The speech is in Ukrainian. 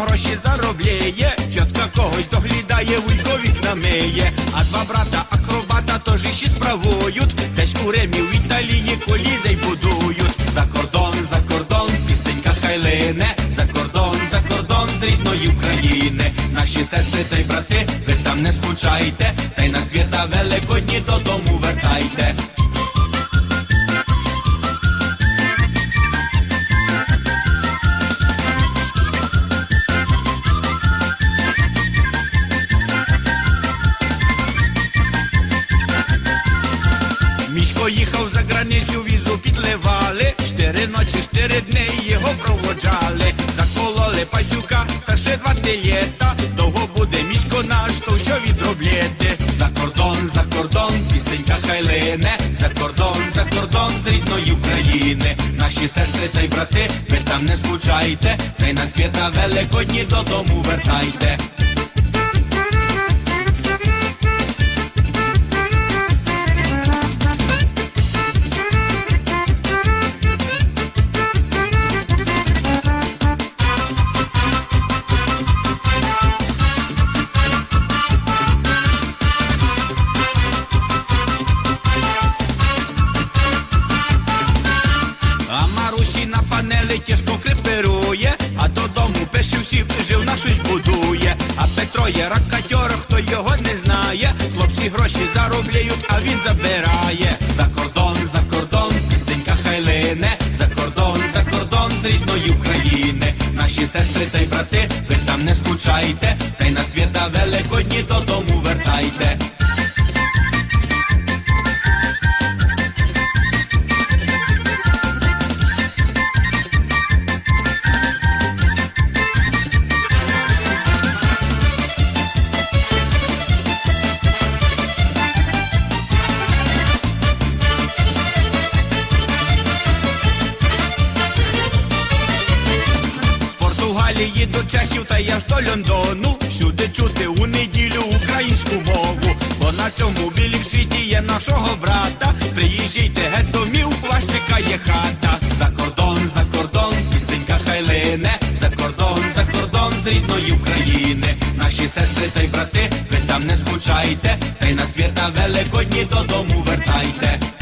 гроші заробляє, чотка когось доглядає, вуйко вікна миє, а два брата акробата теж ще справують, десь у Ремі в Італії колізей будують. За кордон, за кордон, пісенька хай лине, за кордон, за кордон з рідної України. Наші сестри та й брати, ви там не скучайте, та й на свята великодні додому вертайте. Мішко їхав за границю, візу підливали. Чотири ночі, чотири дні його проводжали. Закололи пасюка та ще два телєта. Довго буде мішко наш, то що відробляти. За кордон, за кордон, пісенька хай лине. За кордон, за кордон з рідної України. Наші сестри та й брати, ви там не скучайте. Та й на свята великодні додому вертайте. На панели тяжко криперує, а додому пише всіх жив на щось будує. А Петро є ракатьор, хто його не знає. Хлопці гроші заробляють, а він забирає. За кордон, за кордон, пісенька хай лине. За кордон, за кордон з рідної України. Наші сестри та й брати, ви там не скучайте, та й на свята великодні додому вертайте. Португалії до Чехів та й аж до Лондону. Всюди чути у неділю українську мову. Бо на цьому білім світі є нашого брата. Приїжджайте геть домів, вас чекає хата. За кордон, за кордон, пісенька хай лине. За кордон, за кордон з рідної України. Наші сестри та й брати, ви там не скучайте. Та й на свята великодні додому вертайте.